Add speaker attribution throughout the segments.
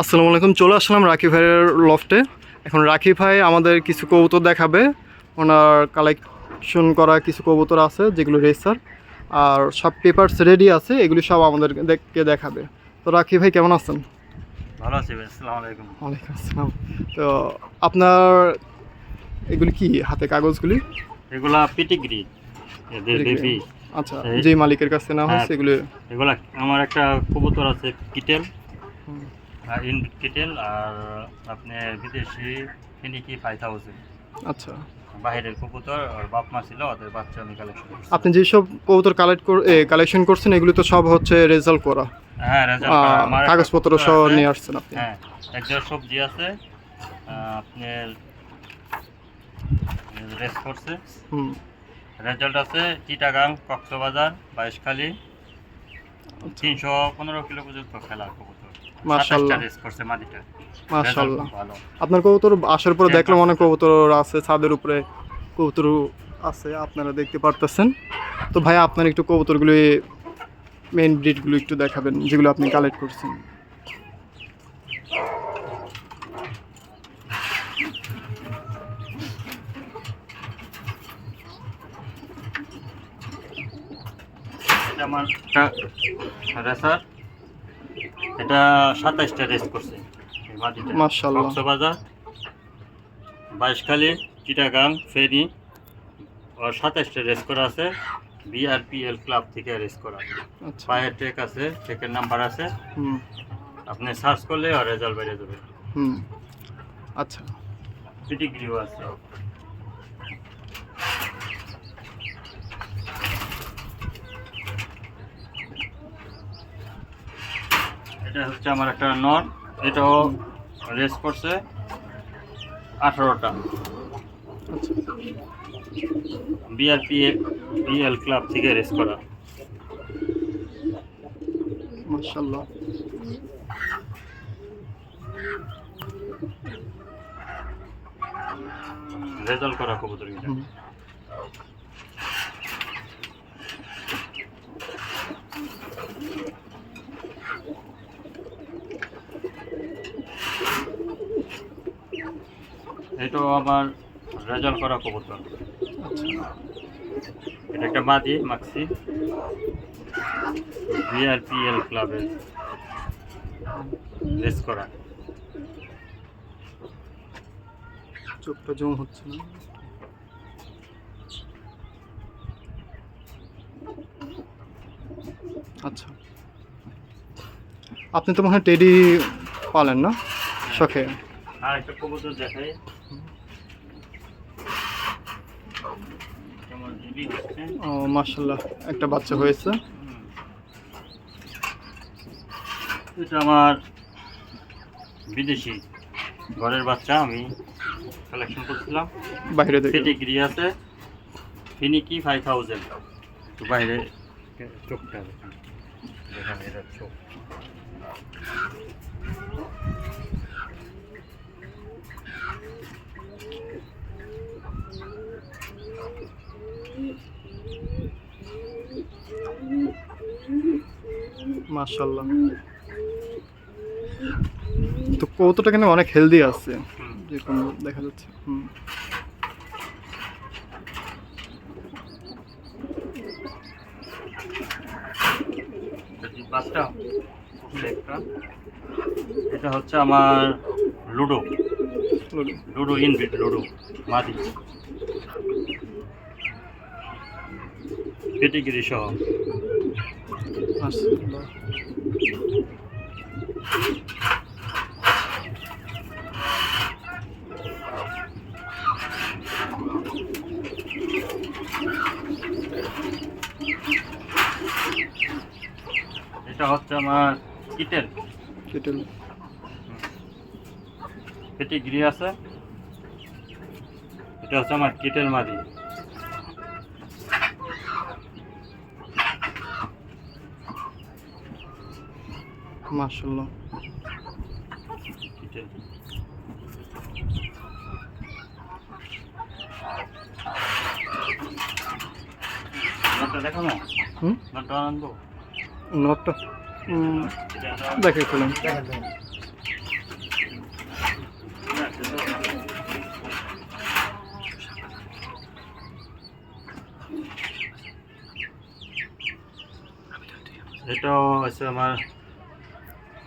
Speaker 1: আসসালামু আলাইকুম চলে আসলাম রাখি ভাইয়ের লফটে এখন রাখি ভাই আমাদের কিছু কবুতর দেখাবে। ওনার কালেকশন করা কিছু কবুতর আছে যেগুলো রেসার আর সব পেপারস রেডি আছে এগুলি সব আমাদেরকে দেখাবে। তো রাখি ভাই কেমন আছেন?
Speaker 2: ভালো আছি ভাই আসসালামু আলাইকুম।
Speaker 1: ওয়ালাইকুম আসসালাম। তো আপনার এগুলি কি হাতে কাগজগুলি?
Speaker 2: এগুলা পিটিগ্রি
Speaker 1: আচ্ছা যে মালিকের কাছে না হয়েছে
Speaker 2: হ্যাঁ।
Speaker 1: এগুলি
Speaker 2: এগুলা আমার একটা কবুতর আছে কিটেল
Speaker 1: হুম,
Speaker 2: ইনবিট কিটেল আর আপনি বিদেশি ফিনিকি ফাইভ থাউজেন্ড
Speaker 1: আচ্ছা।
Speaker 2: বাইরের কবুতর আর বাপ মা ছিল ওদের বাচ্চা আমি কালেকশন
Speaker 1: আপনি যেসব কবুতর কালেক্ট কালেকশন করছেন এগুলি তো সব হচ্ছে রেজাল্ট করা।
Speaker 2: হ্যাঁ রেজাল্ট
Speaker 1: আহ, কাগজপত্র সহ নিয়ে আসছেন আপনি।
Speaker 2: হ্যাঁ একজন সবজি আছে আপনার রেস করছে।
Speaker 1: হুম।
Speaker 2: রেজাল্ট আছে চিটাগাং কক্সবাজার বাইশখালী। তিনশো পনেরো কিলো পর্যন্ত খেলা কবুতর।
Speaker 1: মাশাআল্লাহ।
Speaker 2: করছে মাদিটা।
Speaker 1: মাশাআল্লাহ। আপনার কবুতর আসার পরে দেখলাম অনেক কবুতর আছে ছাদের উপরে কবুতর আছে আপনারা দেখতে পারতেছেন। তো ভাই আপনার একটু কবুতরগুলি মেইন ব্রিডগুলো একটু দেখাবেন যেগুলো আপনি কালেক্ট করছেন।
Speaker 2: আমার রেসার। এটা সাতাইশটা রেস করছে কক্সবাজার বাইশখালী চিটাগাং ফেরি আর সাতাইশটা রেস করা আছে। বিআরপিএল ক্লাব থেকে রেস করা।
Speaker 1: আচ্ছা।
Speaker 2: পায়ের ট্রেক আছে ট্রেকের নাম্বার আছে। আপনি সার্চ করলে আর রেজাল্ট বেরিয়ে যাবে।
Speaker 1: আচ্ছা।
Speaker 2: পিটিগ্রিও আছে। এটা হচ্ছে আমার একটা নট এটাও রেস করছে আঠারোটা। বিআরপি বিএল ক্লাব থেকে রেস করা। রেজাল্ট করা কবুতর এটাও আমার রেজাল্ট করা কবুতর। এটা একটা মাদি মাক্সি। বিআরপিএল ক্লাবের রেস করা।
Speaker 1: চোখটা জম হচ্ছে না। আচ্ছা। আপনি তো মনে হয় টেডি পালেন না? শখে।
Speaker 2: আর একটা কবুতর দেখাই কেমন জিবি হচ্ছে
Speaker 1: ও মার্শাল্লাহ একটা বাচ্চা হয়েছে।
Speaker 2: এটা আমার বিদেশি ঘরের বাচ্চা আমি কালেকশন করছিলাম।
Speaker 1: বাইরে থেকে
Speaker 2: পেটিগ্রি আছে ফিনিকি ফাইভ থাউজেন্ড তো বাইরে চোখটা দেখেন। দেখেন এটা চোখ।
Speaker 1: মার্শাল্লাহ তো কৌতোটা কিন্তু অনেক হেলদি আছে।
Speaker 2: হুম।
Speaker 1: যেরকম দেখা যাচ্ছে হুম।
Speaker 2: এটা যে একটা। হচ্ছে আমার লুডো। লুডো। ইনভিট লুডো মাদি। পেটিগিরি সহ। এটা হচ্ছে আমার কিটেল।
Speaker 1: কেটেল।
Speaker 2: পেটিগিরি আছে। এটা হচ্ছে আমার কিটেল মাদি। মাশাল্লাহ দেখানো
Speaker 1: হুম?
Speaker 2: নটটা আনব?
Speaker 1: নটটা? দেখে খুলুন।
Speaker 2: এটা আছে আমার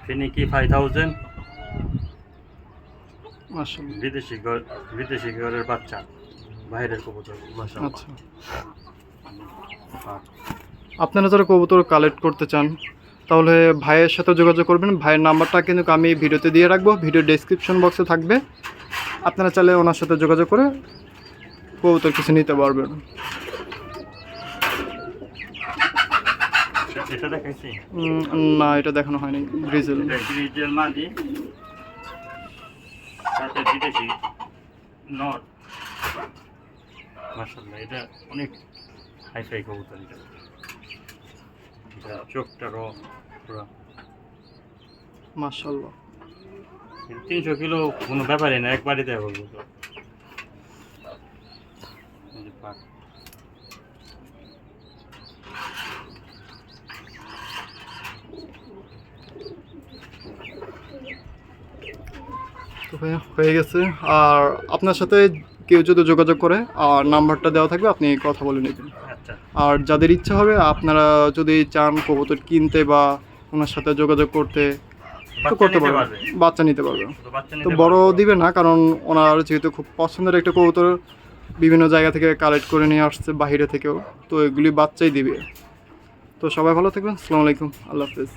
Speaker 2: ফিনিকি ফাইভ থাউজেন্ড বিদেশি ঘর বিদেশি ঘরের বাচ্চা বাইরের কবুতর
Speaker 1: আচ্ছা। আপনারা যারা কবুতর কালেক্ট করতে চান তাহলে ভাইয়ের সাথে যোগাযোগ করবেন। ভাইয়ের নাম্বারটা কিন্তু আমি ভিডিওতে দিয়ে রাখব ভিডিও ডেসক্রিপশন বক্সে থাকবে। আপনারা চাইলে ওনার সাথে যোগাযোগ করে কবুতর কিছু নিতে পারবেন।
Speaker 2: এটা- দেখাইছি।
Speaker 1: না এটা দেখানো হয়নি। গ্রিজেল
Speaker 2: এটা গ্রিজেল মাদি সাথে বিদেশি নট। মাশাআল্লাহ এটা অনেক হাইফাই কবুতর এটা। এটা চোখটারও পুরো।
Speaker 1: মাশাল্লাহ
Speaker 2: তিনশো কিলো কোনো ব্যাপারই না একবারই দেয় বলব তো পাক।
Speaker 1: হয়ে গেছে। আর আপনার সাথে কেউ যদি যোগাযোগ করে আর নাম্বারটা দেওয়া থাকবে আপনি কথা বলে নেবেন।
Speaker 2: আচ্ছা।
Speaker 1: আর যাদের ইচ্ছা হবে আপনারা যদি চান কবুতর কিনতে বা ওনার সাথে যোগাযোগ করতে তো করতে পারবে। বাচ্চা নিতে পারবে। তো বড় দিবে না কারণ ওনার যেহেতু খুব পছন্দের একটা কবুতর বিভিন্ন জায়গা থেকে কালেক্ট করে নিয়ে আসছে বাইরে থেকেও। তো এগুলি বাচ্চাই দিবে। তো সবাই ভালো থাকবেন। আসসালামু আলাইকুম। আল্লাহ হাফেজ।